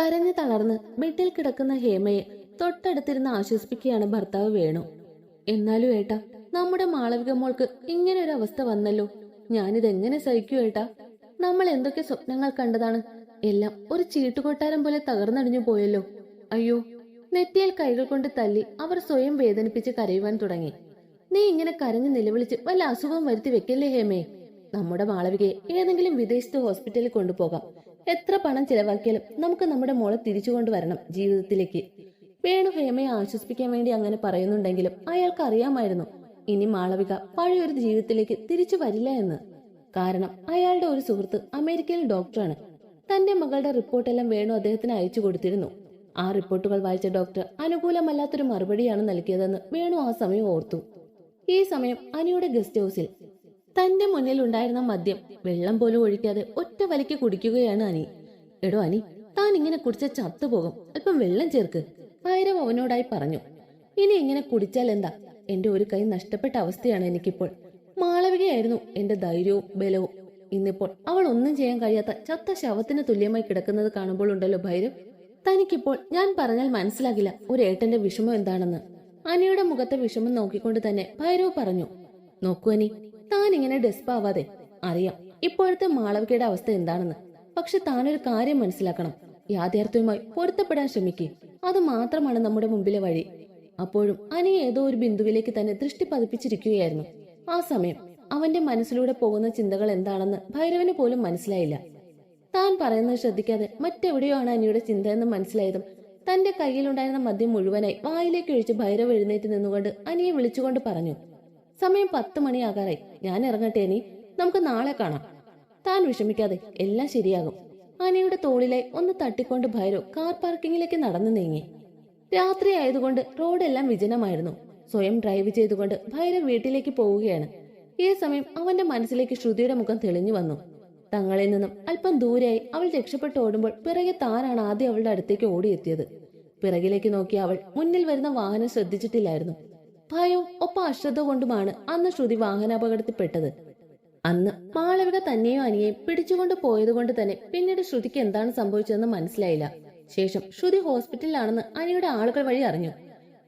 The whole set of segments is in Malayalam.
കരഞ്ഞു തളർന്ന് ബെഡിൽ കിടക്കുന്ന ഹേമയെ തൊട്ടടുത്തിരുന്ന് ആശ്വസിപ്പിക്കുകയാണ് ഭർത്താവ് വേണു. എന്നാലും ഏട്ടാ നമ്മുടെ മാളവിക മോൾക്ക് ഇങ്ങനെ ഒരു അവസ്ഥ വന്നല്ലോ. ഞാനിതെങ്ങനെ സഹിക്കൂ ഏട്ടാ? നമ്മൾ എന്തൊക്കെ സ്വപ്നങ്ങൾ കണ്ടതാണ്? എല്ലാം ഒരു ചീട്ടുകൊട്ടാരം പോലെ തകർന്നടിഞ്ഞു പോയല്ലോ. അയ്യോ നെറ്റിയിൽ കൈകൾ കൊണ്ട് തല്ലി അവർ സ്വയം വേദനിപ്പിച്ച് കരയുവാൻ തുടങ്ങി. നീ ഇങ്ങനെ കരഞ്ഞു നിലവിളിച്ച് വല്ല അസുഖം വരുത്തി വെക്കല്ലേ ഹേമേ? നമ്മുടെ മാളവികയെ ഏതെങ്കിലും വിദേശത്ത് ഹോസ്പിറ്റലിൽ കൊണ്ടുപോകാം. എത്ര പണം ചിലവാക്കിയാലും നമുക്ക് നമ്മുടെ മോളെ തിരിച്ചു കൊണ്ടുവരണം ജീവിതത്തിലേക്ക്. വേണു ഹേമയെ ആശ്വസിപ്പിക്കാൻ വേണ്ടി അങ്ങനെ പറയുന്നുണ്ടെങ്കിലും അയാൾക്ക് അറിയാമായിരുന്നു. ഇനി മാളവിക പഴയൊരു ജീവിതത്തിലേക്ക് തിരിച്ചു വരില്ല എന്ന്. കാരണം അയാളുടെ ഒരു സുഹൃത്ത് അമേരിക്കയിൽ ഡോക്ടറാണ്. തന്റെ മകളുടെ റിപ്പോർട്ടെല്ലാം വേണു അദ്ദേഹത്തിന് അയച്ചു കൊടുത്തിരുന്നു. ആ റിപ്പോർട്ടുകൾ വായിച്ച ഡോക്ടർ അനുകൂലമല്ലാത്തൊരു മറുപടിയാണ് നൽകിയതെന്ന് വേണു ആ സമയം ഓർത്തു. ഈ സമയം അനിയുടെ ഗസ്റ്റ് ഹൗസിൽ തന്റെ മുന്നിൽ ഉണ്ടായിരുന്ന മദ്യം വെള്ളം പോലും ഒഴിക്കാതെ ഒറ്റ വലിക്ക് കുടിക്കുകയാണ് അനി. എടോ അനി താൻ ഇങ്ങനെ കുടിച്ച ചത്തുപോകും അല്പം വെള്ളം ചേർക്ക് ഭൈരവ് അവനോടായി പറഞ്ഞു. ഇനി ഇങ്ങനെ കുടിച്ചാൽ എന്താ? എന്റെ ഒരു കൈ നഷ്ടപ്പെട്ട അവസ്ഥയാണ് എനിക്കിപ്പോൾ. മാളവികയായിരുന്നു എന്റെ ധൈര്യവും ബലവും. ഇന്നിപ്പോൾ അവൾ ഒന്നും ചെയ്യാൻ കഴിയാത്ത ചത്ത ശവത്തിന് തുല്യമായി കിടക്കുന്നത് കാണുമ്പോൾ ഉണ്ടല്ലോ ഭൈരവ്. തനിക്കിപ്പോൾ ഞാൻ പറഞ്ഞാൽ മനസ്സിലാകില്ല ഒരു ഏട്ടന്റെ വിഷമം എന്താണെന്ന്. അനിയുടെ മുഖത്തെ വിഷമം നോക്കിക്കൊണ്ട് തന്നെ ഭൈരവ് പറഞ്ഞു നോക്കൂ അനി താൻ ഇങ്ങനെ ഡെസ്പാവാതെ. അറിയാം ഇപ്പോഴത്തെ മാളവികയുടെ അവസ്ഥ എന്താണെന്ന്. പക്ഷെ താനൊരു കാര്യം മനസ്സിലാക്കണം. യാഥാർത്ഥ്യവുമായി പൊരുത്തപ്പെടാൻ ശ്രമിക്കുക അത് മാത്രമാണ് നമ്മുടെ മുമ്പിലെ വഴി. അപ്പോഴും അനി ഏതോ ഒരു ബിന്ദുവിലേക്ക് തന്നെ ദൃഷ്ടി പതിപ്പിച്ചിരിക്കുകയായിരുന്നു. ആ സമയം അവന്റെ മനസ്സിലൂടെ പോകുന്ന ചിന്തകൾ എന്താണെന്ന് ഭൈരവന് പോലും മനസ്സിലായില്ല. താൻ പറയുന്നത് ശ്രദ്ധിക്കാതെ മറ്റെവിടെയോ ആണ് അനിയുടെ ചിന്ത എന്ന് മനസ്സിലായതും തന്റെ കയ്യിലുണ്ടായിരുന്ന മദ്യം മുഴുവനായി വായിലേക്ക് ഒഴിച്ച് ഭൈരവ് എഴുന്നേറ്റ് നിന്നുകൊണ്ട് അനിയെ വിളിച്ചുകൊണ്ട് പറഞ്ഞു. സമയം പത്ത് മണിയാകാറായി. ഞാൻ ഇറങ്ങട്ടെ അനി. നമുക്ക് നാളെ കാണാം. താൻ വിഷമിക്കാതെ എല്ലാം ശരിയാകും. അനിയുടെ തോളിലായി ഒന്ന് തട്ടിക്കൊണ്ട് ഭൈരവ് കാർ പാർക്കിങ്ങിലേക്ക് നടന്നു നീങ്ങി. രാത്രി ആയതുകൊണ്ട് റോഡെല്ലാം വിജനമായിരുന്നു. സ്വയം ഡ്രൈവ് ചെയ്തുകൊണ്ട് ഭൈരവ് വീട്ടിലേക്ക് പോവുകയാണ്. ഈ സമയം അവന്റെ മനസ്സിലേക്ക് ശ്രുതിയുടെ മുഖം തെളിഞ്ഞു വന്നു. തങ്ങളിൽ നിന്നും അല്പം ദൂരെയായി അവൾ രക്ഷപ്പെട്ട് ഓടുമ്പോൾ പിറകെ താനാണ് ആദ്യം അവളുടെ അടുത്തേക്ക് ഓടിയെത്തിയത്. പിറകിലേക്ക് നോക്കിയ അവൾ മുന്നിൽ വരുന്ന വാഹനം ശ്രദ്ധിച്ചിട്ടില്ലായിരുന്നു. ഭയവും ഒപ്പം അശ്രദ്ധ കൊണ്ടുമാണ് അന്ന് ശ്രുതി വാഹനാപകടത്തിൽപ്പെട്ടത്. അന്ന് മാളവിക തന്നെയും അനിയെയും പിടിച്ചുകൊണ്ട് പോയതുകൊണ്ട് തന്നെ പിന്നീട് ശ്രുതിക്ക് എന്താണ് സംഭവിച്ചതെന്ന് മനസ്സിലായില്ല. ശേഷം ശ്രുതി ഹോസ്പിറ്റലിലാണെന്ന് അനിയുടെ ആളുകൾ വഴി അറിഞ്ഞു.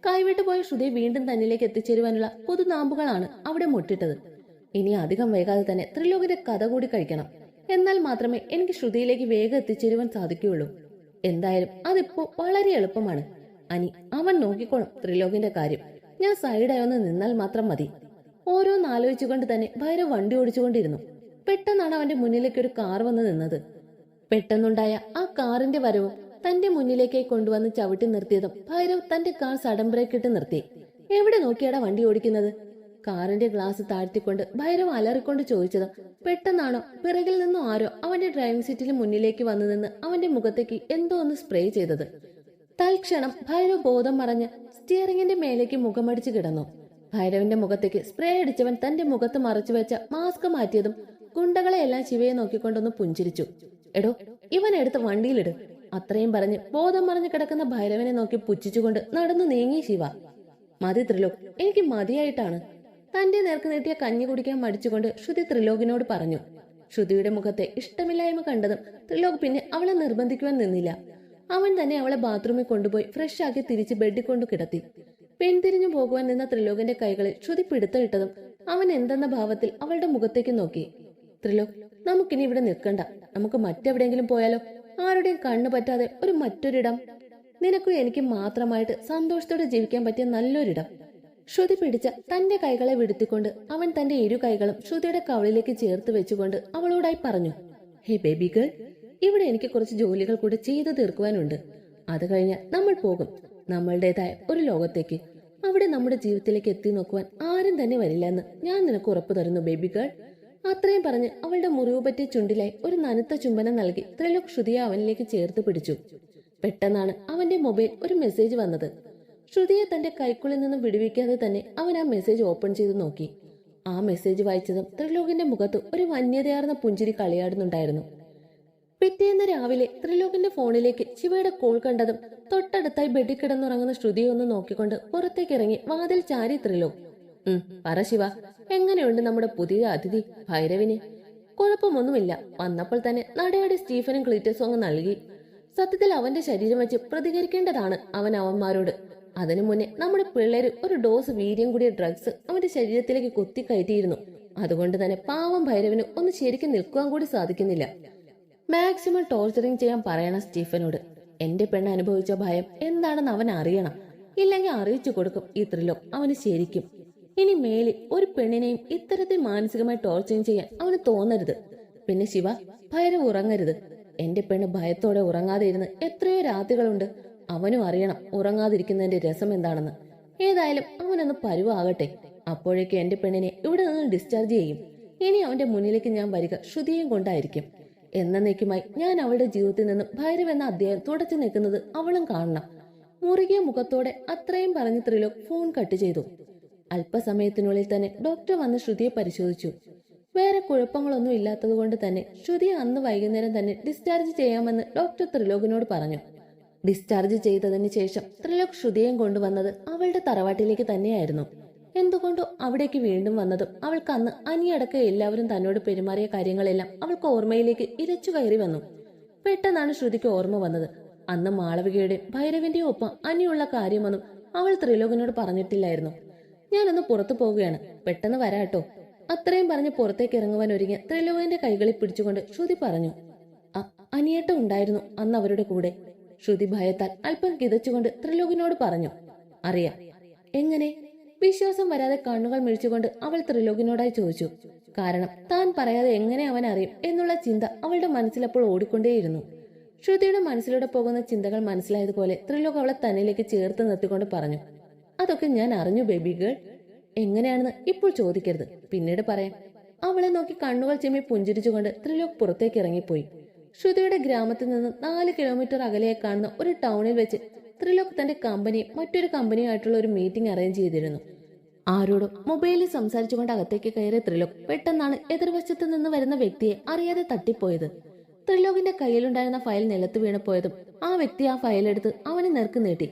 കൈവിട്ടു പോയ ശ്രുതിയെ വീണ്ടും തന്നിലേക്ക് എത്തിച്ചേരുവാനുള്ള പുതുനാമ്പുകളാണ് അവിടെ മുട്ടിട്ടത്. ഇനി അധികം വൈകാതെ തന്നെ ത്രിലോകിന്റെ കഥ കൂടി കഴിക്കണം. എന്നാൽ മാത്രമേ എനിക്ക് ശ്രുതിയിലേക്ക് വേഗം എത്തിച്ചേരുവാൻ സാധിക്കുകയുള്ളൂ. എന്തായാലും അതിപ്പോ വളരെ എളുപ്പമാണ്. അനി അവൻ നോക്കിക്കോളും ത്രിലോകിന്റെ കാര്യം. ഞാൻ സൈഡായി ഒന്ന് നിന്നാൽ മാത്രം മതി. ഓരോന്ന് ആലോചിച്ചുകൊണ്ട് തന്നെ ഭൈരവ് വണ്ടി ഓടിച്ചുകൊണ്ടിരുന്നു. പെട്ടെന്നാണ് അവന്റെ മുന്നിലേക്ക് ഒരു കാർ വന്ന് നിന്നത്. പെട്ടെന്നുണ്ടായ ആ കാറിന്റെ വരവും തന്റെ മുന്നിലേക്ക് കൊണ്ടുവന്ന് ചവിട്ടി നിർത്തിയതും ഭൈരവ് തന്റെ കാർ സഡൻ ബ്രേക്ക് ഇട്ട് നിർത്തി. എവിടെ നോക്കിയാടാ വണ്ടി ഓടിക്കുന്നത്? കാറിന്റെ ഗ്ലാസ് താഴ്ത്തിക്കൊണ്ട് ഭൈരവ് അലറിക്കൊണ്ട് ചോദിച്ചതും പെട്ടെന്നാണോ പിറകിൽ നിന്നും ആരോ അവന്റെ ഡ്രൈവിംഗ് സീറ്റിന് മുന്നിലേക്ക് വന്നു നിന്ന് അവന്റെ മുഖത്തേക്ക് എന്തോ ഒന്ന് സ്പ്രേ ചെയ്തത്. തൽക്ഷണം ഭൈരവ് ബോധം മറഞ്ഞ് സ്റ്റിയറിംഗിന്റെ മേലേക്ക് മുഖമടിച്ചു കിടന്നു. ഭൈരവിന്റെ മുഖത്തേക്ക് സ്പ്രേ അടിച്ചവൻ തന്റെ മുഖത്ത് മറച്ചു വെച്ച മാസ്ക് മാറ്റിയതും ഗുണ്ടകളെയെല്ലാം ശിവയെ നോക്കിക്കൊണ്ടൊന്ന് പുഞ്ചിരിച്ചു. എടോ ഇവൻ എടുത്ത് വണ്ടിയിലിട്. അത്രയും പറഞ്ഞ് ബോധം മറിഞ്ഞു കിടക്കുന്ന ഭൈരവനെ നോക്കി പുച്ഛിച്ചുകൊണ്ട് നടന്നു നീങ്ങി ശിവ. മതി ത്രിലോക് എനിക്ക് മതിയായിട്ടാണ്. തന്റെ നേർക്ക് നീട്ടിയ കഞ്ഞി കുടിക്കാൻ മടിച്ചുകൊണ്ട് ശ്രുതി ത്രിലോകിനോട് പറഞ്ഞു. ശ്രുതിയുടെ മുഖത്തെ ഇഷ്ടമില്ലായ്മ കണ്ടതും ത്രിലോക് പിന്നെ അവളെ നിർബന്ധിക്കുവാൻ നിന്നില്ല. അവൻ തന്നെ അവളെ ബാത്റൂമിൽ കൊണ്ടുപോയി ഫ്രഷ് ആക്കി തിരിച്ച് ബെഡിൽ കൊണ്ടു കിടത്തി. പെൺതിരിഞ്ഞു പോകുവാൻ നിന്ന ത്രിലോകന്റെ കൈകളിൽ ശ്രുതി പിടുത്തമിട്ടതും അവൻ എന്തെന്ന ഭാവത്തിൽ അവളുടെ മുഖത്തേക്ക് നോക്കി. ത്രിലോക് നമുക്കിനി ഇവിടെ നിൽക്കണ്ട. നമുക്ക് മറ്റെവിടെയെങ്കിലും പോയാലോ? ആരുടെയും കണ്ണു പറ്റാതെ ഒരു മറ്റൊരിടം. നിനക്കും എനിക്ക് മാത്രമായിട്ട് സന്തോഷത്തോടെ ജീവിക്കാൻ പറ്റിയ നല്ലൊരിടം. ശ്രുതി പിടിച്ച തന്റെ കൈകളെ വിടുത്തിക്കൊണ്ട് അവൻ തന്റെ ഇരു കൈകളും ശ്രുതിയുടെ കവളിലേക്ക് ചേർത്ത് വെച്ചുകൊണ്ട് അവളോടായി പറഞ്ഞു. ഹേ ബേബി ഗേൾ ഇവിടെ എനിക്ക് കുറച്ച് ജോലികൾ കൂടെ ചെയ്തു തീർക്കുവാനുണ്ട്. അത് കഴിഞ്ഞ് നമ്മൾ പോകും. നമ്മളുടേതായ ഒരു ലോകത്തേക്ക്. അവിടെ നമ്മുടെ ജീവിതത്തിലേക്ക് എത്തി നോക്കുവാൻ ആരും തന്നെ വരില്ല എന്ന് ഞാൻ നിനക്ക് ഉറപ്പു തരുന്നു ബേബി ഗേൾ അത്രയും പറഞ്ഞ് അവളുടെ മുറിവ് പറ്റിയ ചുണ്ടിലായി ഒരു നനുത്ത ചുംബനം നൽകി ത്രിലോക് ശ്രുതിയെ അവനിലേക്ക് ചേർത്ത് പിടിച്ചു. പെട്ടെന്നാണ് അവന്റെ മൊബൈൽ ഒരു മെസ്സേജ് വന്നത്. ശ്രുതിയെ തന്റെ കൈക്കുള്ളിൽ നിന്നും വിടുവിക്കാതെ തന്നെ അവൻ ആ മെസ്സേജ് ഓപ്പൺ ചെയ്ത് നോക്കി. ആ മെസ്സേജ് വായിച്ചതും ത്രിലോകിന്റെ മുഖത്ത് ഒരു വന്യതയാർന്ന പുഞ്ചിരി കളിയാടുന്നുണ്ടായിരുന്നു. പിറ്റേന്ന് രാവിലെ ത്രിലോകിന്റെ ഫോണിലേക്ക് ശിവയുടെ കോൾ കണ്ടതും തൊട്ടടുത്തായി ബെഡിൽ കിടന്നുറങ്ങുന്ന ശ്രുതിയെ ഒന്ന് നോക്കിക്കൊണ്ട് പുറത്തേക്ക് ഇറങ്ങി വാതിൽ ചാരി ത്രിലോക്. ഉം പറ ശിവ എങ്ങനെയുണ്ട് നമ്മുടെ പുതിയ അതിഥി ഭൈരവിനെ? കുഴപ്പമൊന്നുമില്ല. വന്നപ്പോൾ തന്നെ നടയുടെ സ്റ്റീഫനും ക്ലീറ്റസും അങ്ങ് നൽകി. സത്യത്തിൽ അവന്റെ ശരീരം വെച്ച് പ്രതികരിക്കേണ്ടതാണ് അവൻ അവന്മാരോട്. അതിനു മുന്നേ നമ്മുടെ പിള്ളേര് ഒരു ഡോസ് വീര്യം കൂടിയ ഡ്രഗ്സ് അവന്റെ ശരീരത്തിലേക്ക് കുത്തിക്കയറ്റിയിരുന്നു അതുകൊണ്ട് തന്നെ പാവം ഭൈരവിന് ഒന്ന് ശരിക്കും നിൽക്കുവാൻ കൂടി സാധിക്കുന്നില്ല. മാക്സിമം ടോർച്ചറിങ് ചെയ്യാൻ പറയണം സ്റ്റീഫനോട് എന്റെ പെണ്ണ് അനുഭവിച്ച ഭയം എന്താണെന്ന് അവൻ അറിയണം. ഇല്ലെങ്കിൽ അറിയിച്ചു കൊടുക്കും ഈ ത്രിലോക് അവന് ശരിക്കും. ഇനി മേലെ ഒരു പെണ്ണിനെയും ഇത്തരത്തിൽ മാനസികമായി ടോർച്ചറിങ് ചെയ്യാൻ അവന് തോന്നരുത്. പിന്നെ ശിവ ഭൈരവ് ഉറങ്ങരുത്. എന്റെ പെണ്ണ് ഭയത്തോടെ ഉറങ്ങാതെ ഇരുന്ന് എത്രയോ രാത്രികളുണ്ട്. അവനും അറിയണം ഉറങ്ങാതിരിക്കുന്നതിന്റെ രസം എന്താണെന്ന്. ഏതായാലും അവനൊന്ന് പരുവാകട്ടെ. അപ്പോഴേക്കും എന്റെ പെണ്ണിനെ ഇവിടെ നിന്ന് ഡിസ്ചാർജ് ചെയ്യും. ഇനി അവന്റെ മുന്നിലേക്ക് ഞാൻ വരിക ശ്രുതിയും കൊണ്ടായിരിക്കും. എന്നേക്കുമായി ഞാൻ അവളുടെ ജീവിതത്തിൽ നിന്ന് ഭൈരവ് എന്ന അധ്യായം തുടച്ചു നിൽക്കുന്നത് അവളും കാണണം. മുറുകിയ മുഖത്തോടെ അത്രയും പറഞ്ഞ ത്രിലോക് ഫോൺ കട്ട് ചെയ്തു. അല്പസമയത്തിനുള്ളിൽ തന്നെ ഡോക്ടർ വന്ന് ശ്രുതിയെ പരിശോധിച്ചു. വേറെ കുഴപ്പങ്ങളൊന്നും ഇല്ലാത്തതുകൊണ്ട് തന്നെ ശ്രുതിയെ അന്ന് വൈകുന്നേരം തന്നെ ഡിസ്ചാർജ് ചെയ്യാമെന്ന് ഡോക്ടർ ത്രിലോകിനോട് പറഞ്ഞു. ഡിസ്ചാർജ് ചെയ്തതിന് ശേഷം ത്രിലോക് ശ്രുതിയെയും കൊണ്ടുവന്നത് അവളുടെ തറവാട്ടിലേക്ക് തന്നെയായിരുന്നു. എന്തുകൊണ്ടോ അവിടേക്ക് വീണ്ടും വന്നതും അവൾക്ക് അന്ന് അനിയടക്ക എല്ലാവരും തന്നോട് പെരുമാറിയ കാര്യങ്ങളെല്ലാം അവൾക്ക് ഓർമ്മയിലേക്ക് ഇരച്ചു കയറി വന്നു. പെട്ടെന്നാണ് ശ്രുതിക്ക് ഓർമ്മ വന്നത്. അന്ന് മാളവികയുടെ ഭൈരവിന്റെ ഒപ്പം അനിയുള്ള കാര്യമൊന്നും അവൾ ത്രിലോകനോട് പറഞ്ഞിട്ടില്ലായിരുന്നു. ഞാനൊന്ന് പുറത്തു പോവുകയാണ്. പെട്ടെന്ന് വരാട്ടോ. അത്രയും പറഞ്ഞ് പുറത്തേക്ക് ഇറങ്ങുവാൻ ഒരുങ്ങിയ ത്രിലോകന്റെ കൈകളിൽ പിടിച്ചുകൊണ്ട് ശ്രുതി പറഞ്ഞു. "അ- അനിയേട്ട ഉണ്ടായിരുന്നു അന്ന് അവരുടെ കൂടെ. ശ്രുതി ഭയത്താൽ അല്പം കിതച്ചുകൊണ്ട് ത്രിലോകിനോട് പറഞ്ഞു. അറിയാം. എങ്ങനെ? വിശ്വാസം വരാതെ കണ്ണുകൾ മിഴിച്ചുകൊണ്ട് അവൾ ത്രിലോകിനോടായി ചോദിച്ചു. കാരണം താൻ പറയാതെ എങ്ങനെ അവൻ അറിയും എന്നുള്ള ചിന്ത അവളുടെ മനസ്സിലപ്പോൾ ഓടിക്കൊണ്ടേയിരുന്നു. ശ്രുതിയുടെ മനസ്സിലൂടെ പോകുന്ന ചിന്തകൾ മനസ്സിലായതുപോലെ ത്രിലോക് അവളെ തന്നിലേക്ക് ചേർത്ത് നിർത്തിക്കൊണ്ട് പറഞ്ഞു അതൊക്കെ ഞാൻ അറിഞ്ഞു ബേബി ഗേൾ. എങ്ങനെയാണെന്ന് ഇപ്പോൾ ചോദിക്കരുത്. പിന്നീട് പറയാം. അവളെ നോക്കി കണ്ണുകൾ ചെമ്മി പുഞ്ചിരിച്ചുകൊണ്ട് ത്രിലോക് പുറത്തേക്ക് ഇറങ്ങിപ്പോയി. ശ്രുതിയുടെ ഗ്രാമത്തിൽ നിന്ന് നാല് കിലോമീറ്റർ അകലെ കാണുന്ന ഒരു ടൗണിൽ വെച്ച് ത്രിലോക് തന്റെ കമ്പനി മറ്റൊരു കമ്പനിയായിട്ടുള്ള ഒരു മീറ്റിംഗ് അറേഞ്ച് ചെയ്തിരുന്നു. ആരോടും മൊബൈലിൽ സംസാരിച്ചുകൊണ്ട് അകത്തേക്ക് കയറിയ ത്രിലോക് പെട്ടെന്നാണ് എതിർവശത്ത് നിന്ന് വരുന്ന വ്യക്തിയെ അറിയാതെ തട്ടിപ്പോയത്. ത്രിലോകിന്റെ കയ്യിലുണ്ടായിരുന്ന ഫയൽ നിലത്ത് വീണപ്പോയതും ആ വ്യക്തി ആ ഫയൽ എടുത്ത് അവനെ നേർക്ക് നീട്ടി.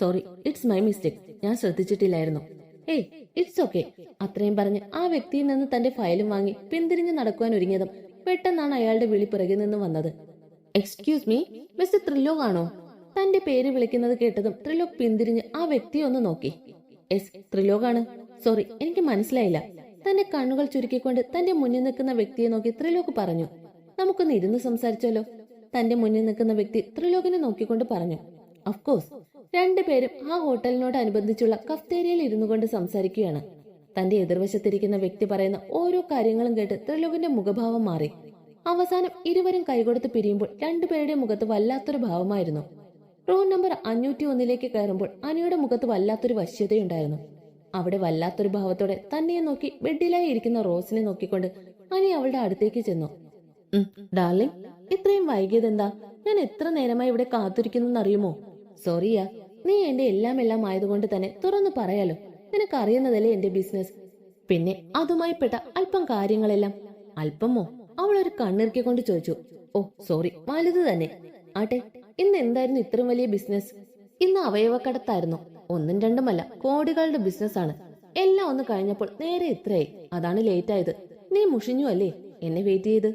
സോറി ഇറ്റ്സ് മൈ മിസ്റ്റേക്ക് ഞാൻ ശ്രദ്ധിച്ചിട്ടില്ലായിരുന്നു. ഏയ് ഇറ്റ്സ് ഓക്കെ അത്രയും പറഞ്ഞ് ആ വ്യക്തിയിൽ നിന്ന് തന്റെ ഫയലും വാങ്ങി പിന്തിരിഞ്ഞ് നടക്കുവാൻ ഒരുങ്ങിയതും പെട്ടെന്നാണ് അയാളുടെ വിളി പിറകിൽ നിന്ന് വന്നത്. എക്സ്ക്യൂസ് മീ മിസ്റ്റർ ത്രിലോക് ആണോ തന്റെ പേര് വിളിക്കുന്നത് കേട്ടതും ത്രിലോക് പിന്തിരിഞ്ഞ് ആ വ്യക്തിയെ ഒന്ന് നോക്കി. എസ് ത്രിലോകാണ്. സോറി എനിക്ക് മനസ്സിലായില്ല. തന്റെ കണ്ണുകൾ ചുരുക്കിക്കൊണ്ട് തന്റെ മുന്നിൽ നിൽക്കുന്ന വ്യക്തിയെ നോക്കി ത്രിലോക് പറഞ്ഞു നമുക്കൊന്ന് ഇരുന്ന് സംസാരിച്ചാലോ? തന്റെ മുന്നിൽ നിൽക്കുന്ന വ്യക്തി ത്രിലോകിനെ നോക്കിക്കൊണ്ട് പറഞ്ഞു അഫ്കോഴ്സ് രണ്ടുപേരും ആ ഹോട്ടലിനോട് അനുബന്ധിച്ചുള്ള കഫ്തേരിയയിൽ ഇരുന്നു കൊണ്ട് സംസാരിക്കുകയാണ്. തന്റെ എതിർവശത്തിരിക്കുന്ന വ്യക്തി പറയുന്ന ഓരോ കാര്യങ്ങളും കേട്ട് ത്രിലോകിന്റെ മുഖഭാവം മാറി. അവസാനം ഇരുവരും കൈകൊടുത്ത് പിരിയുമ്പോൾ രണ്ടുപേരുടെ മുഖത്ത് വല്ലാത്തൊരു ഭാവമായിരുന്നു. റൂം നമ്പർ അഞ്ഞൂറ്റി ഒന്നിലേക്ക് കയറുമ്പോൾ അനിയുടെ മുഖത്ത് വല്ലാത്തൊരു വശ്യതയുണ്ടായിരുന്നു. അവിടെ വല്ലാത്തൊരു ഭാവത്തോടെ തന്നെ നോക്കി ബെഡിലായി ഇരിക്കുന്ന റോസിനെ നോക്കിക്കൊണ്ട് അനി അവളുടെ അടുത്തേക്ക് ചെന്നു. ഡാർലിംഗ് ഇത്രയും വൈകിയതെന്താ? ഞാൻ എത്ര നേരമായി ഇവിടെ കാത്തിരിക്കുന്നു സോറിയാ നീ എന്റെ എല്ലാം എല്ലാം ആയതുകൊണ്ട് തന്നെ തുറന്നു പറയാലോ. നിനക്ക് അറിയുന്നതല്ലേ എന്റെ ബിസിനസ്? പിന്നെ അതുമായി പെട്ട അല്പം കാര്യങ്ങളെല്ലാം. അല്പമോ? അവൾ ഒരു കണ്ണിറുക്കിക്കൊണ്ട് ചോദിച്ചു. ഓ സോറി വലുത് തന്നെ. ആട്ടെ ഇന്ന് എന്തായിരുന്നു ഇത്രയും വലിയ ബിസിനസ് ഇന്ന് അവയവക്കടത്തായിരുന്നു. ഒന്നും രണ്ടുമല്ല കോടികളുടെ ബിസിനസ് ആണ്. എല്ലാം ഒന്ന് കഴിഞ്ഞപ്പോൾ നേരെ ഇത്രയായി. അതാണ് ലേറ്റ് ആയത്. നീ മുഷിഞ്ഞു അല്ലേ? എന്നെ വെയിറ്റ് ചെയ്ത്.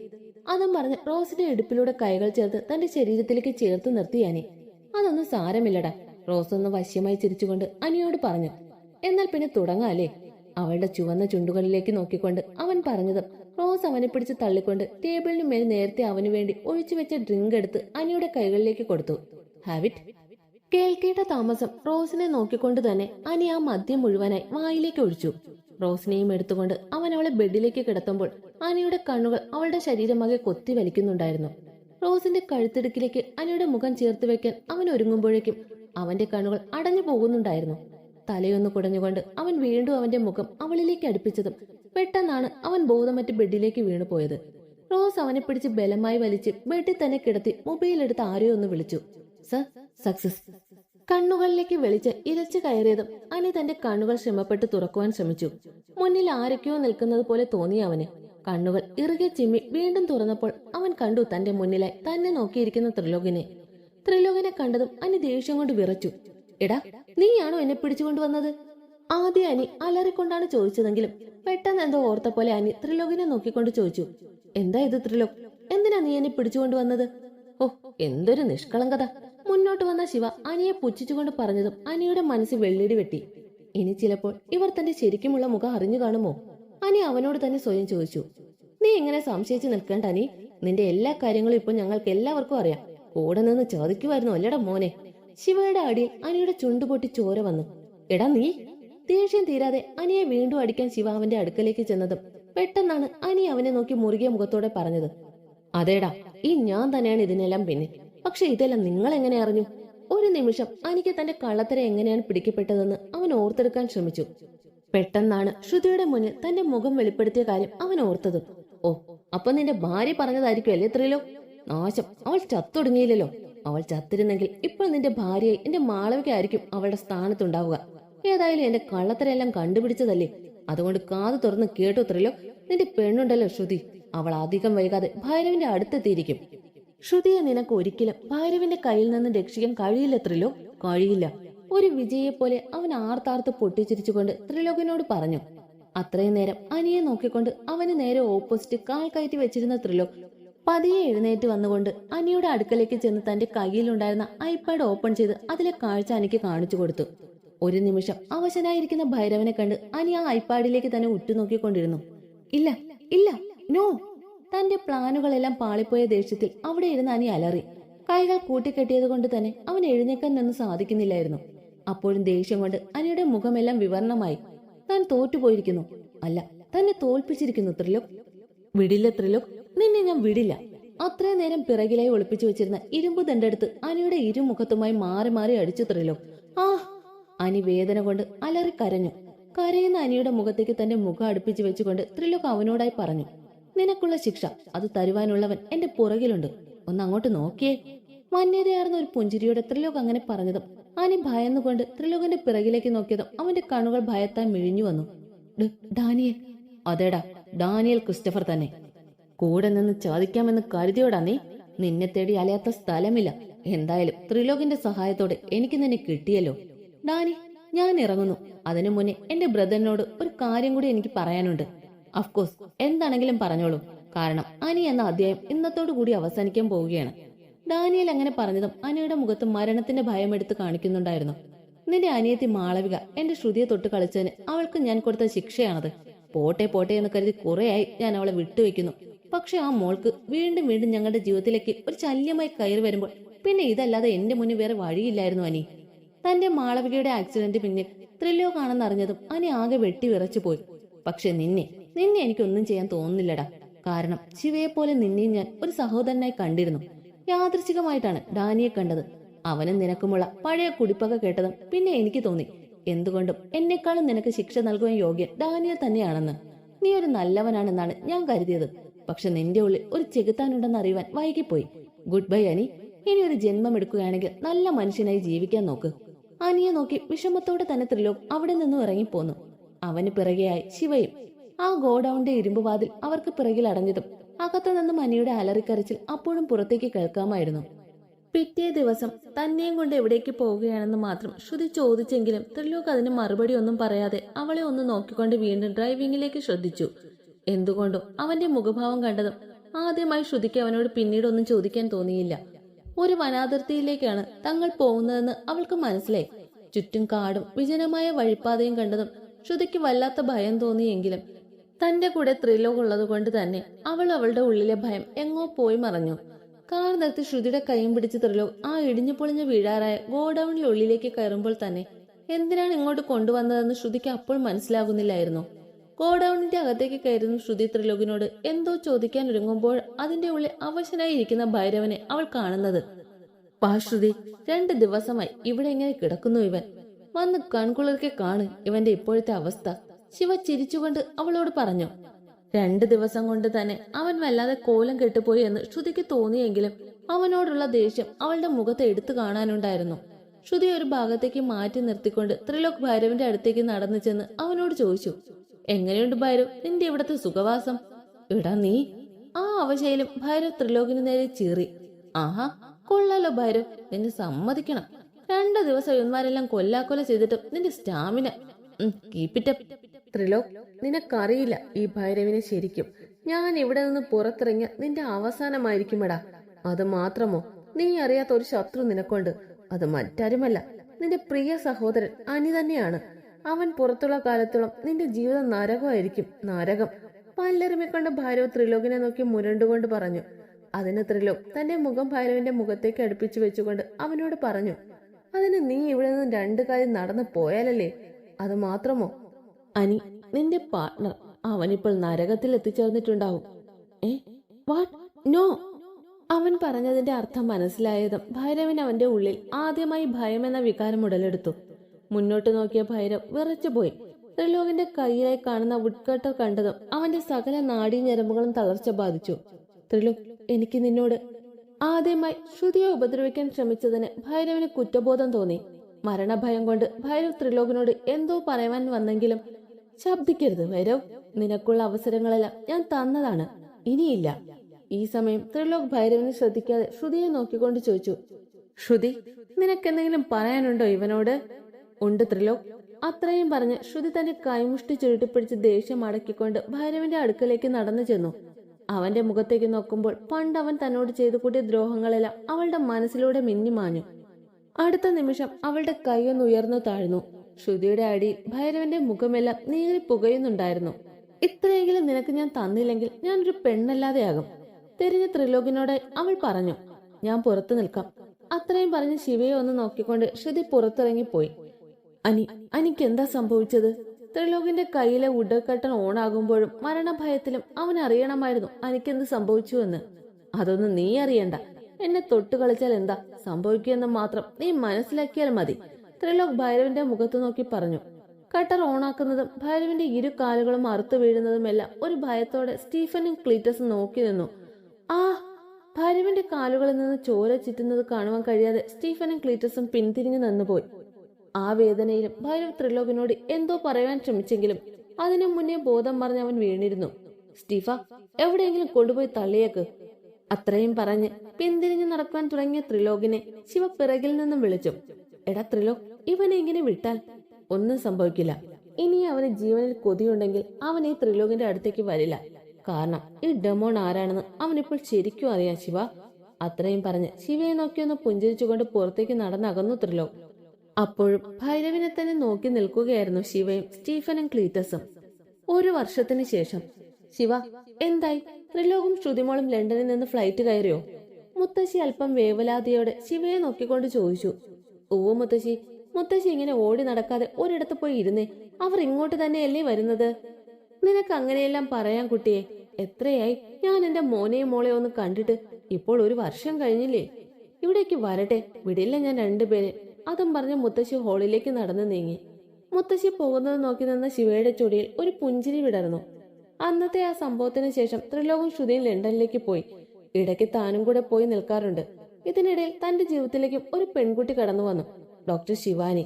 അതും പറഞ്ഞ് റോസിന്റെ ഇടുപ്പിലൂടെ കൈകൾ ചേർത്ത് തന്റെ ശരീരത്തിലേക്ക് ചേർത്ത് നിർത്തിയാനേ അതൊന്നും സാരമില്ലടാ. റോസ് ഒന്ന് വശ്യമായി ചിരിച്ചുകൊണ്ട് അനിയോട് പറഞ്ഞു എന്നാൽ പിന്നെ തുടങ്ങാല്ലേ അവളുടെ ചുവന്ന ചുണ്ടുകളിലേക്ക് നോക്കിക്കൊണ്ട് അവൻ പറഞ്ഞത് റോസ് അവനെ പിടിച്ച് തള്ളിക്കൊണ്ട് ടേബിളിന് മേൽ നേരത്തെ അവനു വേണ്ടി ഒഴിച്ചു വെച്ച ഡ്രിങ്ക് എടുത്ത് അനിയുടെ കൈകളിലേക്ക് കൊടുത്തു. ഹാവിറ്റ് കേൾക്കേണ്ട താമസം റോസിനെ നോക്കിക്കൊണ്ട് തന്നെ അനി ആ മദ്യം മുഴുവനായി വായിലേക്ക് ഒഴിച്ചു. റോസിനെയും എടുത്തുകൊണ്ട് അവൻ അവളെ ബെഡിലേക്ക് കിടത്തുമ്പോൾ അനിയുടെ കണ്ണുകൾ അവളുടെ ശരീരമാകെ കൊത്തി വലിക്കുന്നുണ്ടായിരുന്നു. റോസിന്റെ കഴുത്തിടുക്കിലേക്ക് അനിയുടെ മുഖം ചേർത്ത് വെക്കാൻ അവൻ ഒരുങ്ങുമ്പോഴേക്കും അവന്റെ കണ്ണുകൾ അടഞ്ഞു പോകുന്നുണ്ടായിരുന്നു. തലയൊന്ന് കുടഞ്ഞുകൊണ്ട് അവൻ വീണ്ടും അവന്റെ മുഖം അവളിലേക്ക് അടുപ്പിച്ചതും പെട്ടെന്നാണ് അവൻ ബോധമറ്റ് ബെഡിലേക്ക് വീണു പോയത്. റോസ് അവനെ പിടിച്ച് ബലമായി വലിച്ച് ബെഡിൽ തന്നെ കിടത്തി മൊബൈൽ എടുത്ത് ആരെയോ ഒന്ന് വിളിച്ചു. Sir success. കണ്ണുകളിലേക്ക് വെളിച്ച് ഇരച്ചു കയറിയതും അനി തന്റെ കണ്ണുകൾ ശ്രമപ്പെട്ട് തുറക്കുവാൻ ശ്രമിച്ചു. മുന്നിൽ ആരൊക്കെയോ നിൽക്കുന്നത് പോലെ തോന്നി അവന്. കണ്ണുകൾ ഇറുകെ ചിമ്മി വീണ്ടും തുറന്നപ്പോൾ അവൻ കണ്ടു തന്റെ മുന്നിലായി തന്നെ നോക്കിയിരിക്കുന്ന ത്രിലോകിനെ. ത്രിലോകിനെ കണ്ടതും അനി ദേഷ്യം കൊണ്ട് വിറച്ചു. എടാ നീയാണോ എന്നെ പിടിച്ചുകൊണ്ടുവന്നത് ആദ്യ അനി അലറിക്കൊണ്ടാണ് ചോദിച്ചതെങ്കിലും പെട്ടെന്ന് എന്തോ ഓർത്ത പോലെ അനി ത്രിലോകിനെ നോക്കിക്കൊണ്ട് ചോദിച്ചു. എന്താ ഇത് ത്രിലോക്? എന്തിനാ നീ എന്നെ പിടിച്ചുകൊണ്ടുവന്നത് ഓ എന്തൊരു നിഷ്കളങ്കത. മുന്നോട്ട് വന്ന ശിവ അനിയെ പുച്ഛിച്ചുകൊണ്ട് പറഞ്ഞതും അനിയുടെ മനസ്സ് വെള്ളിടി വെട്ടി. ഇനി ചിലപ്പോൾ ഇവർ തന്റെ ശരിക്കുമുള്ള മുഖം അറിഞ്ഞു കാണുമോ? അനി അവനോട് തന്നെ സ്വയം ചോദിച്ചു. നീ ഇങ്ങനെ സംശയിച്ചു നിൽക്കേണ്ട അനി? നിന്റെ എല്ലാ കാര്യങ്ങളും ഇപ്പോൾ ഞങ്ങൾക്ക് എല്ലാവർക്കും അറിയാം. കൂടെ നിന്ന് ചോദിക്കുമായിരുന്നു അല്ലടാ മോനെ. ശിവയുടെ അടിയിൽ അനിയുടെ ചുണ്ടുപൊട്ടി ചോര വന്നു. എടാ നീ ദേഷ്യം തീരാതെ അനിയെ വീണ്ടും അടിക്കാൻ ശിവ അവന്റെ അടുക്കലേക്ക് ചെന്നതും പെട്ടെന്നാണ് അനി അവനെ നോക്കി മുറുകിയ മുഖത്തോടെ പറഞ്ഞത്. അതേടാ ഈ ഞാൻ തന്നെയാണ് ഇതിനെല്ലാം പിന്നെ. പക്ഷെ ഇതെല്ലാം നിങ്ങൾ എങ്ങനെ അറിഞ്ഞു? ഒരു നിമിഷം അനിക്ക് തന്റെ കള്ളത്തര എങ്ങനെയാണ് പിടിക്കപ്പെട്ടതെന്ന് അവൻ ഓർത്തെടുക്കാൻ ശ്രമിച്ചു. പെട്ടെന്നാണ് ശ്രുതിയുടെ മുന്നിൽ തന്റെ മുഖം വെളിപ്പെടുത്തിയ കാര്യം അവൻ ഓർത്തത്. ഓ അപ്പൊ നിന്റെ ഭാര്യ പറഞ്ഞതായിരിക്കും അല്ലേ ത്രിലോ നാശം അവൾ ചത്തൊടുങ്ങിയില്ലല്ലോ. അവൾ ചത്തിരുന്നെങ്കിൽ ഇപ്പോൾ നിന്റെ ഭാര്യയെ എന്റെ മാളവികയായിരിക്കും അവളുടെ സ്ഥാനത്തുണ്ടാവുക. ഏതായാലും എന്റെ കള്ളത്തരെല്ലാം കണ്ടുപിടിച്ചതല്ലേ? അതുകൊണ്ട് കാത് തുറന്ന് കേട്ടുത്രല്ലോ? നിന്റെ പെണ്ണുണ്ടല്ലോ ശ്രുതി. അവൾ അധികം വൈകാതെ ഭൈരവിന്റെ അടുത്തെത്തിയിരിക്കും. ശ്രുതിയെ നിനക്ക് ഒരിക്കലും ഭൈരവിന്റെ കയ്യിൽ നിന്ന് രക്ഷിക്കാൻ കഴിയില്ല ത്രിലോ കഴിയില്ല. ഒരു വിജയെ പോലെ അവൻ ആർത്താർത്ത് പൊട്ടിച്ചിരിച്ചുകൊണ്ട് ത്രിലോകനോട് പറഞ്ഞു. അത്രയും നേരം അനിയെ നോക്കിക്കൊണ്ട് അവന് നേരെ ഓപ്പോസിറ്റ് കാൽ കയറ്റി വെച്ചിരുന്ന ത്രിലോക് പതിയെ എഴുന്നേറ്റ് വന്നുകൊണ്ട് അനിയുടെ അടുക്കലേക്ക് ചെന്ന് തന്റെ കയ്യിലുണ്ടായിരുന്ന ഐപാഡ് ഓപ്പൺ ചെയ്ത് അതിലെ കാഴ്ച അനിക്ക് കാണിച്ചു കൊടുത്തു. ഒരു നിമിഷം അവശനായിരിക്കുന്ന ഭൈരവനെ കണ്ട് അനി ആ ഐപാഡിലേക്ക് തന്നെ ഉറ്റുനോക്കിക്കൊണ്ടിരുന്നു. ഇല്ല ഇല്ല നോ. തന്റെ പ്ലാനുകളെല്ലാം പാളിപ്പോയ ദേഷ്യത്തിൽ അവിടെ ഇരുന്ന് അനി അലറി. കൈകൾ കൂട്ടിക്കെട്ടിയത് കൊണ്ട് തന്നെ അവൻ എഴുന്നേക്കാനൊന്നും സാധിക്കുന്നില്ലായിരുന്നു. അപ്പോഴും ദേഷ്യം കൊണ്ട് അനിയുടെ മുഖമെല്ലാം വിവരണമായി. താൻ തോറ്റുപോയിരിക്കുന്നു. അല്ല തന്നെ തോൽപ്പിച്ചിരിക്കുന്നു ത്രിലോക്. വിടില്ല ത്രിലോക്. നിന്നെ ഞാൻ വിടില്ല. അത്രയും നേരം പിറകിലായി ഒളിപ്പിച്ചു വെച്ചിരുന്ന ഇരുമ്പ് ദണ്ടെടുത്ത് അനിയുടെ ഇരുമുഖത്തുമായി മാറി മാറി അടിച്ചു ത്രിലോക് ആ അനി വേദന കൊണ്ട് അലറി കരഞ്ഞു. കരയുന്ന അനിയുടെ മുഖത്തേക്ക് തന്റെ മുഖം അടുപ്പിച്ചു വെച്ചുകൊണ്ട് ത്രിലോക് അവനോടായി പറഞ്ഞു നിനക്കുള്ള ശിക്ഷ അത് തരുവാനുള്ളവൻ എന്റെ പുറകിലുണ്ട്. ഒന്ന് അങ്ങോട്ട് നോക്കിയേ. മന്യതയാർന്ന ഒരു പുഞ്ചിരിയോടെ ത്രിലോക് അങ്ങനെ പറഞ്ഞതും അനി ഭയന്നുകൊണ്ട് ത്രിലോകന്റെ പിറകിലേക്ക് നോക്കിയതും അവന്റെ കണ്ണുകൾ ഭയത്താൻ മിഴിഞ്ഞു വന്നു. "ഡ്, ഡാനിയൽ. അതേടാ ഡാനിയൽ ക്രിസ്റ്റഫർ തന്നെ. കൂടെ നിന്ന് ചോദിക്കാമെന്ന് കരുതിയോടാ നീ? നിന്നെ തേടി അലയാത്ത സ്ഥലമില്ല. എന്തായാലും ത്രിലോകിന്റെ സഹായത്തോടെ എനിക്ക് നിന്നെ കിട്ടിയല്ലോ. ഡാനി ഞാൻ ഇറങ്ങുന്നു. അതിനു മുന്നേ എന്റെ ബ്രദറിനോട് ഒരു കാര്യം കൂടി എനിക്ക് പറയാനുണ്ട്. അഫ്കോഴ്സ് എന്താണെങ്കിലും പറഞ്ഞോളൂ. കാരണം അനി എന്ന അധ്യായം ഇന്നത്തോടു കൂടി അവസാനിക്കാൻ പോവുകയാണ്. ഡാനിയൽ അങ്ങനെ പറഞ്ഞതും അനിയുടെ മുഖത്ത് മരണത്തിന്റെ ഭയം എടുത്ത് കാണിക്കുന്നുണ്ടായിരുന്നു. നിന്റെ അനിയത്തി മാളവിക എന്റെ ശ്രുതിയെ തൊട്ട് കളിച്ചതിന് അവൾക്ക് ഞാൻ കൊടുത്ത ശിക്ഷയാണത്. പോട്ടെ പോട്ടെ എന്ന് കരുതി കുറെയായി ഞാൻ അവളെ വിട്ടുവെക്കുന്നു. പക്ഷെ ആ മോൾക്ക് വീണ്ടും വീണ്ടും ഞങ്ങളുടെ ജീവിതത്തിലേക്ക് ഒരു ശല്യമായി കയറി വരുമ്പോൾ പിന്നെ ഇതല്ലാതെ എന്റെ മുന്നിൽ വേറെ വഴിയില്ലായിരുന്നു അനി. തന്റെ മാളവികയുടെ ആക്സിഡന്റ് പിന്നിൽ ത്രില്ലോകാണെന്നറിഞ്ഞതും അനി ആകെ വെട്ടി വിറച്ചു പോയി. പക്ഷെ നിന്നെ നിന്നെ എനിക്കൊന്നും ചെയ്യാൻ തോന്നുന്നില്ലടാ. കാരണം ശിവയെ പോലെ നിന്നെയും ഞാൻ ഒരു സഹോദരനായി കണ്ടിരുന്നു. യാദൃശികമായിട്ടാണ് ഡാനിയെ കണ്ടത്. അവനും നിനക്കുമുള്ള പഴയ കുടിപ്പക കേട്ടതും പിന്നെ എനിക്ക് തോന്നി. എന്തുകൊണ്ടും എന്നെക്കാളും നിനക്ക് ശിക്ഷ നൽകുവാൻ യോഗ്യൻ ഡാനിയൽ തന്നെയാണെന്ന്. നീ ഒരു നല്ലവനാണെന്നാണ് ഞാൻ കരുതിയത്. പക്ഷെ നിന്റെ ഉള്ളിൽ ഒരു ചെകുത്താനുണ്ടെന്ന് അറിയുവാൻ വൈകിപ്പോയി. Good bye Ani. ഇനി ഒരു ജന്മം എടുക്കുകയാണെങ്കിൽ നല്ല മനുഷ്യനായി ജീവിക്കാൻ നോക്ക്. അനിയെ നോക്കി വിഷമത്തോടെ തന്നെ ത്രിലോക് അവിടെ നിന്നും ഇറങ്ങിപ്പോന്നു. അവന് പിറകെയായി ശിവയും ആ ഗോഡൌണിന്റെ ഇരുമ്പുവാതിൽ അവർക്ക് പിറകിൽ അടഞ്ഞതും അകത്തു നിന്നും അനിയുടെ അലറിക്കരച്ചിൽ അപ്പോഴും പുറത്തേക്ക് കേൾക്കാമായിരുന്നു. പിറ്റേ ദിവസം തന്നെയും കൊണ്ട് എവിടേക്ക് പോവുകയാണെന്ന് മാത്രം ശ്രുതി ചോദിച്ചെങ്കിലും ത്രിലോക് അതിന് മറുപടി ഒന്നും പറയാതെ അവളെ ഒന്ന് നോക്കിക്കൊണ്ട് വീണ്ടും ഡ്രൈവിംഗിലേക്ക് ശ്രദ്ധിച്ചു. എന്തുകൊണ്ടോ അവന്റെ മുഖഭാവം കണ്ടതും ആദ്യമായി ശ്രുതിക്ക് അവനോട് പിന്നീട് ഒന്നും ചോദിക്കാൻ തോന്നിയില്ല. ഒരു വനാതിർത്തിയിലേക്കാണ് തങ്ങൾ പോകുന്നതെന്ന് അവൾക്ക് മനസ്സിലായി. ചുറ്റും കാടും വിജനമായ വഴിപ്പാതയും കണ്ടതും ശ്രുതിക്ക് വല്ലാത്ത ഭയം തോന്നിയെങ്കിലും തന്റെ കൂടെ ത്രിലോക് ഉള്ളത് കൊണ്ട് തന്നെ അവൾ അവളുടെ ഉള്ളിലെ ഭയം എങ്ങോ പോയി മറഞ്ഞു. കാർ നിർത്തി ശ്രുതിയുടെ കൈയും പിടിച്ച് ത്രിലോക് ആ ഇടിഞ്ഞു പൊളിഞ്ഞ വീഴാറായ ഗോഡൌണിൽ ഉള്ളിലേക്ക് കയറുമ്പോൾ തന്നെ എന്തിനാണ് ഇങ്ങോട്ട് കൊണ്ടുവന്നതെന്ന് ശ്രുതിക്ക് അപ്പോൾ മനസ്സിലാകുന്നില്ലായിരുന്നു. ഗോഡൌണിന്റെ അകത്തേക്ക് കയറുന്ന ശ്രുതി ത്രിലോകിനോട് എന്തോ ചോദിക്കാൻ ഒരുങ്ങുമ്പോൾ അതിന്റെ ഉള്ളിൽ അവശനായി ഇരിക്കുന്ന ഭൈരവനെ അവൾ കാണുന്നത്. പാ ശ്രുതി രണ്ട് ദിവസമായി ഇവിടെ ഇങ്ങനെ കിടക്കുന്നു ഇവൻ. വന്ന് കൺകുളിർക്കെ കാണ് ഇവന്റെ ഇപ്പോഴത്തെ അവസ്ഥ. ശിവ ചിരിച്ചുകൊണ്ട് അവളോട് പറഞ്ഞു രണ്ട് ദിവസം കൊണ്ട് തന്നെ അവൻ വല്ലാതെ കോലം കെട്ടുപോയി എന്ന് ശ്രുതിക്ക് തോന്നിയെങ്കിലും അവനോടുള്ള ദേഷ്യം അവളുടെ മുഖത്തെ എടുത്തു കാണാനുണ്ടായിരുന്നു. ശ്രുതി ഒരു ഭാഗത്തേക്ക് മാറ്റി നിർത്തിക്കൊണ്ട് ത്രിലോക് ഭൈരവന്റെ അടുത്തേക്ക് നടന്നു ചെന്ന് അവനോട് ചോദിച്ചു എങ്ങനെയുണ്ട് ഭൈരവ്? നിന്റെ ഇവിടത്തെ സുഖവാസം? ഇടാ നീ ആ അവശയിലും ഭൈരവ് ത്രിലോകിന് നേരെ ചീറി. ആഹാ കൊള്ളാലോ ഭൈരവ് നിന്നെ സമ്മതിക്കണം. രണ്ടു ദിവസം ഇവന്മാരെല്ലാം കൊല്ലാക്കൊല ചെയ്തിട്ട് നിന്റെ സ്റ്റാമിന. ത്രിലോക് നിനക്കറിയില്ല ഈ ഭൈരവിനെ ശരിക്കും. ഞാൻ ഇവിടെ നിന്ന് പുറത്തിറങ്ങിയ നിന്റെ അവസാനമായിരിക്കുമെടാ. അത് മാത്രമോ? നീ അറിയാത്ത ഒരു ശത്രു നിനക്കൊണ്ട്. അത് മറ്റാരുമല്ല. നിന്റെ പ്രിയ സഹോദരൻ അനി തന്നെയാണ്. അവൻ പുറത്തുള്ള കാലത്തോളം നിന്റെ ജീവിതം നരകമായിരിക്കും. നരകം. പല്ലെറിമിക്കൊണ്ട് ഭൈരവ് ത്രിലോകിനെ നോക്കി മുരണ്ടുകൊണ്ട് പറഞ്ഞു അതിന് ത്രിലോക് തന്റെ മുഖം ഭൈരവിന്റെ മുഖത്തേക്ക് അടുപ്പിച്ചു വെച്ചുകൊണ്ട് അവനോട് പറഞ്ഞു അതിന് നീ ഇവിടെ നിന്ന് രണ്ടു കാര്യം നടന്നു പോയാലല്ലേ? അത് മാത്രമോ? അനി നിന്റെ പാർട്ട്ണർ അവനിപ്പോൾ നരകത്തിൽ എത്തിച്ചേർന്നിട്ടുണ്ടാവും. ഏ? വാട്ട് നോ അവൻ പറഞ്ഞതിന്റെ അർത്ഥം മനസ്സിലായതും ഭൈരവൻ അവന്റെ ഉള്ളിൽ ആദ്യമായി ഭയം എന്ന വികാരം ഉടലെടുത്തു. മുന്നോട്ട് നോക്കിയ ഭൈരവ് വിറച്ചുപോയി ത്രിലോകിന്റെ കയ്യിലായി കാണുന്ന വുഡ്കട്ടർ കണ്ടതും അവന്റെ സകല നാഡീ ഞരമ്പുകളും തളർച്ച ബാധിച്ചു. ത്രിലോക് എനിക്ക് നിന്നോട് ആദ്യമായി ശ്രുതിയെ ഉപദ്രവിക്കാൻ ശ്രമിച്ചതിന് ഭൈരവിന് കുറ്റബോധം തോന്നി. മരണഭയം കൊണ്ട് ഭൈരവ് ത്രിലോകിനോട് എന്തോ പറയുവാൻ വന്നെങ്കിലും ശബ്ദിക്കരുത് ഭൈരവ് നിനക്കുള്ള അവസരങ്ങളെല്ലാം ഞാൻ തന്നതാണ്. ഇനിയില്ല. ഈ സമയം ത്രിലോക് ഭൈരവിനെ ശ്രദ്ധിക്കാതെ ശ്രുതിയെ നോക്കിക്കൊണ്ട് ചോദിച്ചു. ശ്രുതി നിനക്കെന്തെങ്കിലും പറയാനുണ്ടോ ഇവനോട്? ഉണ്ട് ത്രിലോക്. അത്രയും പറഞ്ഞ് ശ്രുതി തന്റെ കൈമുഷ്ടി ചുരുട്ടിപ്പിടിച്ച് ദേഷ്യം അടക്കിക്കൊണ്ട് ഭൈരവിന്റെ അടുക്കലേക്ക് നടന്നു ചെന്നു. അവന്റെ മുഖത്തേക്ക് നോക്കുമ്പോൾ പണ്ട് അവൻ തന്നോട് ചെയ്തു കൂട്ടിയ ദ്രോഹങ്ങളെല്ലാം അവളുടെ മനസ്സിലൂടെ മിന്നിമാഞ്ഞു അടുത്ത നിമിഷം അവളുടെ കൈയൊന്ന് ഉയർന്നു താഴ്ന്നു. ശ്രുതിയുടെ അടി ഭൈരവന്റെ മുഖമെല്ലാം നീറി പുകയുന്നുണ്ടായിരുന്നു. ഇത്രയെങ്കിലും നിനക്ക് ഞാൻ തന്നില്ലെങ്കിൽ ഞാനൊരു പെണ്ണല്ലാതെയാകും തിരിഞ്ഞ ത്രിലോകിനോട് അവൾ പറഞ്ഞു. ഞാൻ പുറത്തു നിൽക്കാം. അത്രയും പറഞ്ഞ് ശിവയെ ഒന്ന് നോക്കിക്കൊണ്ട് ശ്രുതി പുറത്തിറങ്ങിപ്പോയി. അനി അനിക്ക് എന്താ സംഭവിച്ചത്? ത്രിലോകിന്റെ കയ്യിലെ ഉടക്കട്ടൻ ഓണാകുമ്പോഴും മരണഭയത്തിലും അവൻ അറിയണമായിരുന്നു അനിക്കെന്ത് സംഭവിച്ചു എന്ന് അതൊന്നും നീ അറിയണ്ട. എന്നെ തൊട്ടു കളിച്ചാൽ എന്താ സംഭവിക്കുമെന്ന് മാത്രം നീ മനസ്സിലാക്കിയാൽ മതി. ത്രിലോക് ഭൈരവിന്റെ മുഖത്ത് നോക്കി പറഞ്ഞു. കട്ടർ ഓണാക്കുന്നതും ഭൈരവിന്റെ ഇരു കാലുകളും അറുത്തു വീഴുന്നതുമെല്ലാം ഒരു ഭയത്തോടെ സ്റ്റീഫനും ക്ലീറ്റസും നോക്കി നിന്നു. ആ ഭൈരവിന്റെ കാലുകളിൽ നിന്ന് ചോര ചിറ്റുന്നത് കാണുവാൻ കഴിയാതെ സ്റ്റീഫനും ക്ലീറ്റസും പിന്തിരിഞ്ഞു നിന്നുപോയി. ആ വേദനയിലും ഭൈരവ് ത്രിലോകിനോട് എന്തോ പറയാൻ ശ്രമിച്ചെങ്കിലും അതിനു മുന്നേ ബോധം പറഞ്ഞ് അവൻ വീണിരുന്നു. സ്റ്റീഫ എവിടെയെങ്കിലും കൊണ്ടുപോയി തള്ളിയേക്ക്. അത്രയും പറഞ്ഞ് പിന്തിരിഞ്ഞു നടക്കാൻ തുടങ്ങിയ ത്രിലോകിനെ ശിവ പിറകിൽ നിന്നും വിളിച്ചു. എടാ ത്രിലോക് ഇവനെ ഇങ്ങനെ വിട്ടാൽ ഒന്നും സംഭവിക്കില്ല. ഇനി അവന് ജീവനിൽ കൊതിയുണ്ടെങ്കിൽ അവൻ ഈ ത്രിലോകിന്റെ അടുത്തേക്ക് വരില്ല. കാരണം ഈ ഡെമോൺ ആരാണെന്ന് അവനിപ്പോൾ ശരിക്കും അറിയാം ശിവ. അത്രയും പറഞ്ഞ് ശിവയെ നോക്കിയൊന്ന് പുഞ്ചരിച്ചുകൊണ്ട് പുറത്തേക്ക് നടന്നകന്നു ത്രിലോക് അപ്പോഴും ഭൈരവിനെ തന്നെ നോക്കി നിൽക്കുകയായിരുന്നു ശിവയും സ്റ്റീഫനും ക്ലീറ്റസും. ഒരു വർഷത്തിന് ശേഷം ശിവ എന്തായി? ത്രിലോകും ശ്രുതിമോളും ലണ്ടനിൽ നിന്ന് ഫ്ലൈറ്റ് കയറിയോ? മുത്തശ്ശി അല്പം വേവലാതിയോടെ ശിവയെ നോക്കിക്കൊണ്ട് ചോദിച്ചു. ഓ മുത്തശ്ശി മുത്തശ്ശി ഇങ്ങനെ ഓടി നടക്കാതെ ഒരിടത്ത് പോയി ഇരുന്നേ അവർ ഇങ്ങോട്ട് തന്നെയല്ലേ വരുന്നത്? നിനക്ക് അങ്ങനെയെല്ലാം പറയാൻ കുട്ടിയെ. എത്രയായി? ഞാൻ എന്റെ മോനെയും മോളെയും ഒന്ന് കണ്ടിട്ട് ഇപ്പോൾ ഒരു വർഷം കഴിഞ്ഞില്ലേ? ഇവിടേക്ക് വരട്ടെ. വിടില്ല ഞാൻ രണ്ടുപേരെ. അതും പറഞ്ഞ് മുത്തശ്ശി ഹോളിലേക്ക് നടന്നു നീങ്ങി. മുത്തശ്ശി പോകുന്നത് നോക്കി നിന്ന ശിവയുടെ ചൊടിയിൽ ഒരു പുഞ്ചിരി വിടർന്നു. അന്നത്തെ ആ സംഭവത്തിന് ശേഷം ത്രിലോകം ശ്രുതിയും ലണ്ടനിലേക്ക് പോയി. ഇടയ്ക്ക് താനും കൂടെ പോയി നിൽക്കാറുണ്ട്. ഇതിനിടയിൽ തന്റെ ജീവിതത്തിലേക്കും ഒരു പെൺകുട്ടി കടന്നു വന്നു. ഡോക്ടർ ശിവാനി.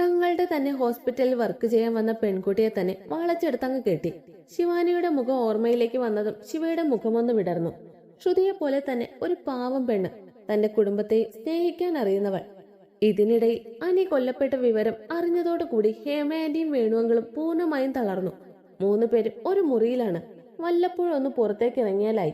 തങ്ങളുടെ തന്നെ ഹോസ്പിറ്റലിൽ വർക്ക് ചെയ്യാൻ വന്ന പെൺകുട്ടിയെ തന്നെ വളച്ചെടുത്തങ്ങ് കെട്ടി. ശിവാനിയുടെ മുഖം ഓർമ്മയിലേക്ക് വന്നതും ശിവയുടെ മുഖമൊന്ന് വിടർന്നു. ശ്രുതിയെ പോലെ തന്നെ ഒരു പാവം പെണ്ണ്. തന്റെ കുടുംബത്തെ സ്നേഹിക്കാൻ അറിയുന്നവൾ. ഇതിനിടയിൽ അനി കൊല്ലപ്പെട്ട വിവരം അറിഞ്ഞതോടുകൂടി ഹേമയാന്റിയും വേണുവങ്ങളും പൂർണമായും തളർന്നു. മൂന്ന് പേരും ഒരു മുറിയിലാണ്. വല്ലപ്പോഴൊന്ന് പുറത്തേക്ക് ഇറങ്ങിയാലായി.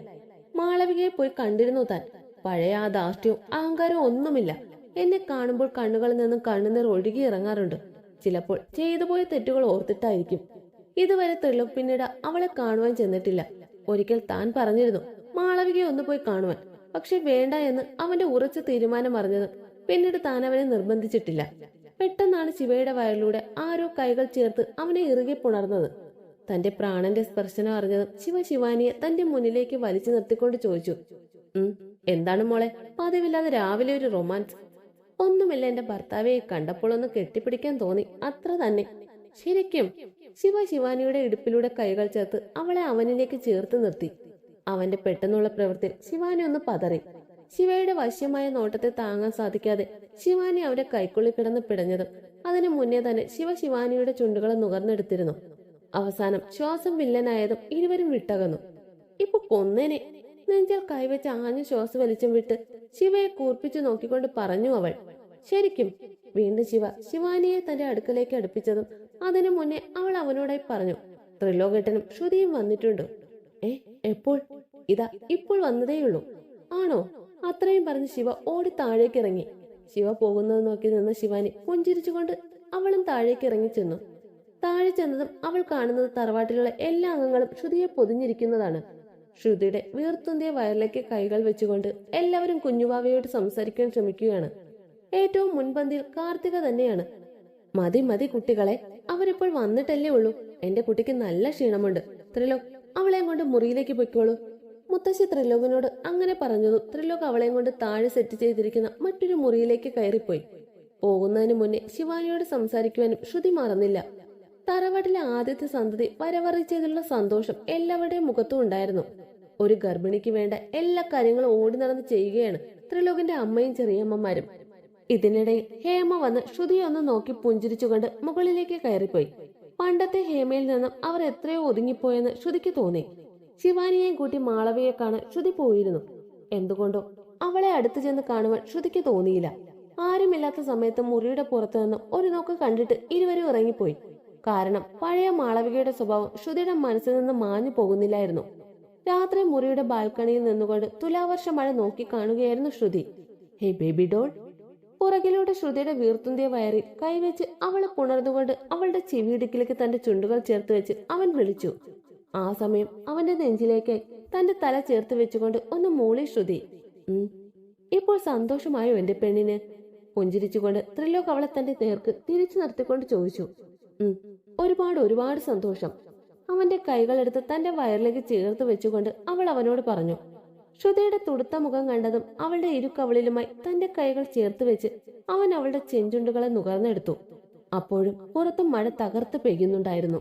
മാളവികയെ പോയി കണ്ടിരുന്നു താൻ. പഴയ ആ ധാർഷ്ട്യവും അഹങ്കാരവും ഒന്നുമില്ല. എന്നെ കാണുമ്പോൾ കണ്ണുകളിൽ നിന്നും കണ്ണുനീർ ഒഴുകി ഇറങ്ങാറുണ്ട്. ചിലപ്പോൾ ചെയ്തു പോയ തെറ്റുകൾ ഓർത്തിട്ടായിരിക്കും. ഇതുവരെ തെളിവ് പിന്നീട് അവളെ കാണുവാൻ ചെന്നിട്ടില്ല. ഒരിക്കൽ താൻ പറഞ്ഞിരുന്നു മാളവികയെ ഒന്ന് പോയി കാണുവാൻ. പക്ഷെ വേണ്ട എന്ന് അവന്റെ ഉറച്ച തീരുമാനം അറിഞ്ഞത് പിന്നീട് താൻ അവനെ നിർബന്ധിച്ചിട്ടില്ല. പെട്ടെന്നാണ് ശിവയുടെ വയറിലൂടെ ആരോ കൈകൾ ചേർത്ത് അവനെ ഇറുകെ പുണർന്നത്. തന്റെ പ്രാണന്റെ സ്പർശനം അറിഞ്ഞതും ശിവ ശിവാനിയെ തന്റെ മുന്നിലേക്ക് വലിച്ചു നിർത്തിക്കൊണ്ട് ചോദിച്ചു ഉം എന്താണ് മോളെ? പതിവില്ലാതെ രാവിലെ ഒരു റൊമാൻസ്. ഒന്നുമില്ല എന്റെ ഭർത്താവെ കണ്ടപ്പോൾ ഒന്ന് കെട്ടിപ്പിടിക്കാൻ തോന്നി. അത്ര തന്നെ. ശരിക്കും ശിവ ശിവാനിയുടെ ഇടുപ്പിലൂടെ കൈകൾ ചേർത്ത് അവളെ അവനിലേക്ക് ചേർത്ത് നിർത്തി. അവന്റെ പെട്ടെന്നുള്ള പ്രവൃത്തി ശിവാനി ഒന്ന് പതറി. ശിവയുടെ വശ്യമായ നോട്ടത്തെ താങ്ങാൻ സാധിക്കാതെ ശിവാനി അവരെ കൈക്കുള്ളിൽ കിടന്ന് പിടഞ്ഞതും അതിനു മുന്നേ തന്നെ ശിവ ശിവാനിയുടെ ചുണ്ടുകളെ നുകർന്നെടുത്തിരുന്നു. അവസാനം ശ്വാസം വില്ലനായതും ഇരുവരും വിട്ടകന്നു. ഇപ്പൊ കൊന്നേനെ. നെഞ്ചിൽ കൈവച്ച് ആഞ്ഞു ശ്വാസം വലിച്ചും വിട്ട് ശിവയെ കൂർപ്പിച്ചു നോക്കിക്കൊണ്ട് പറഞ്ഞു അവൾ ശരിക്കും വീണ്ടും ശിവ ശിവാനിയെ തന്റെ അടുക്കലേക്ക് അടുപ്പിച്ചതും അതിനു മുന്നേ അവൾ അവനോടായി പറഞ്ഞു ത്രിലോകേട്ടനും ശ്രുതിയും വന്നിട്ടുണ്ട്. ഏ എപ്പോൾ? ഇതാ ഇപ്പോൾ വന്നതേയുള്ളൂ. ആണോ? അത്രയും പറഞ്ഞ് ശിവ ഓടി താഴേക്ക് ഇറങ്ങി. ശിവ പോകുന്നത് നോക്കി നിന്ന ശിവാനി പുഞ്ചിരിച്ചുകൊണ്ട് അവളും താഴേക്ക് ഇറങ്ങി ചെന്നു. താഴെ ചെന്നതും അവൾ കാണുന്നത് തറവാട്ടിലുള്ള എല്ലാ അംഗങ്ങളും ശ്രുതിയെ പൊതിഞ്ഞിരിക്കുന്നതാണ്. ശ്രുതിയുടെ വീർത്തുന്തിയ വയറിലേക്ക് കൈകൾ വെച്ചുകൊണ്ട് എല്ലാവരും കുഞ്ഞുവാവയോട് സംസാരിക്കാൻ ശ്രമിക്കുകയാണ്. ഏറ്റവും മുൻപന്തിയിൽ കാർത്തിക തന്നെയാണ്. മതി മതി കുട്ടികളെ അവരിപ്പോൾ വന്നിട്ടല്ലേ ഉള്ളൂ. എന്റെ കുട്ടിക്ക് നല്ല ക്ഷീണമുണ്ട്. ത്രിലോ അവളെയും കൊണ്ട് മുറിയിലേക്ക് പൊയ്ക്കോളൂ. മുത്തശ്ശി ത്രിലോകനോട് അങ്ങനെ പറഞ്ഞതും ത്രിലോക് അവളെയും കൊണ്ട് താഴെ സെറ്റ് ചെയ്തിരിക്കുന്ന മറ്റൊരു മുറിയിലേക്ക് കയറിപ്പോയി. പോകുന്നതിന് മുന്നേ ശിവാനിയോട് സംസാരിക്കുവാനും ശ്രുതി മറന്നില്ല. തറവാട്ടിലെ ആദ്യത്തെ സന്തതി വരവറിച്ചതിലുള്ള സന്തോഷം എല്ലാവരുടെയും മുഖത്തും ഉണ്ടായിരുന്നു. ഒരു ഗർഭിണിക്ക് വേണ്ട എല്ലാ കാര്യങ്ങളും ഓടി നടന്ന് ചെയ്യുകയാണ് ത്രിലോകിന്റെ അമ്മയും ചെറിയമ്മമാരും. ഇതിനിടയിൽ ഹേമ വന്ന് ശ്രുതിയെ ഒന്ന് നോക്കി പുഞ്ചിരിച്ചുകൊണ്ട് മുകളിലേക്ക് കയറിപ്പോയി. പണ്ടത്തെ ഹേമയിൽ നിന്നും അവർ എത്രയോ ഒതുങ്ങിപ്പോയെന്ന് ശ്രുതിക്ക് തോന്നി. ശിവാനിയെയും കൂട്ടി മാളവിയെ കാണാൻ ശ്രുതി പോയിരുന്നു. എന്തുകൊണ്ടോ അവളെ അടുത്തു ചെന്ന് കാണുവാൻ ശ്രുതിക്ക് തോന്നിയില്ല. ആരുമില്ലാത്ത സമയത്ത് മുറിയുടെ പുറത്തു നിന്ന് ഒരു നോക്ക് കണ്ടിട്ട് ഇരുവരും ഇറങ്ങിപ്പോയി. കാരണം പഴയ മാളവികയുടെ സ്വഭാവം ശ്രുതിയുടെ മനസ്സിൽ നിന്ന് മാഞ്ഞു പോകുന്നില്ലായിരുന്നു. രാത്രി മുറിയുടെ ബാൽക്കണിയിൽ നിന്നുകൊണ്ട് തുലാവർഷ മഴ നോക്കി കാണുകയായിരുന്നു ശ്രുതി. ഹേ ബേബി ഡോൾ. പുറകിലൂടെ ശ്രുതിയുടെ വീർത്തുന്തിയ വയറിൽ കൈവച്ച് അവളെ പുണർന്നുകൊണ്ട് അവളുടെ ചെവിയിടുക്കിലേക്ക് തന്റെ ചുണ്ടുകൾ ചേർത്ത് വെച്ച് അവൻ വിളിച്ചു. ആ സമയം അവന്റെ നെഞ്ചിലേക്ക് തന്റെ തല ചേർത്ത് വെച്ചുകൊണ്ട് ഒന്ന് മൂളി ശ്രുതി. ഇപ്പോൾ സന്തോഷമായോ എന്റെ പെണ്ണിന്? പുഞ്ചിരിച്ചുകൊണ്ട് ത്രിലോക് അവളെ തന്റെ നേർക്ക് തിരിച്ചു നിർത്തിക്കൊണ്ട് ചോദിച്ചു. ഒരുപാട് ഒരുപാട് സന്തോഷം. അവന്റെ കൈകളെടുത്ത് തന്റെ വയറിലേക്ക് ചേർത്ത് വെച്ചുകൊണ്ട് അവൾ അവനോട് പറഞ്ഞു. ശ്രുതിയുടെ തുടുത്ത മുഖം കണ്ടതും അവളുടെ ഇരുക്കവളിലുമായി തന്റെ കൈകൾ ചേർത്ത് വെച്ച് അവൻ അവളുടെ ചെഞ്ചുണ്ടുകളെ നുകർന്നെടുത്തു. അപ്പോഴും പുറത്തും മഴ തകർത്ത് പെയ്യുന്നുണ്ടായിരുന്നു.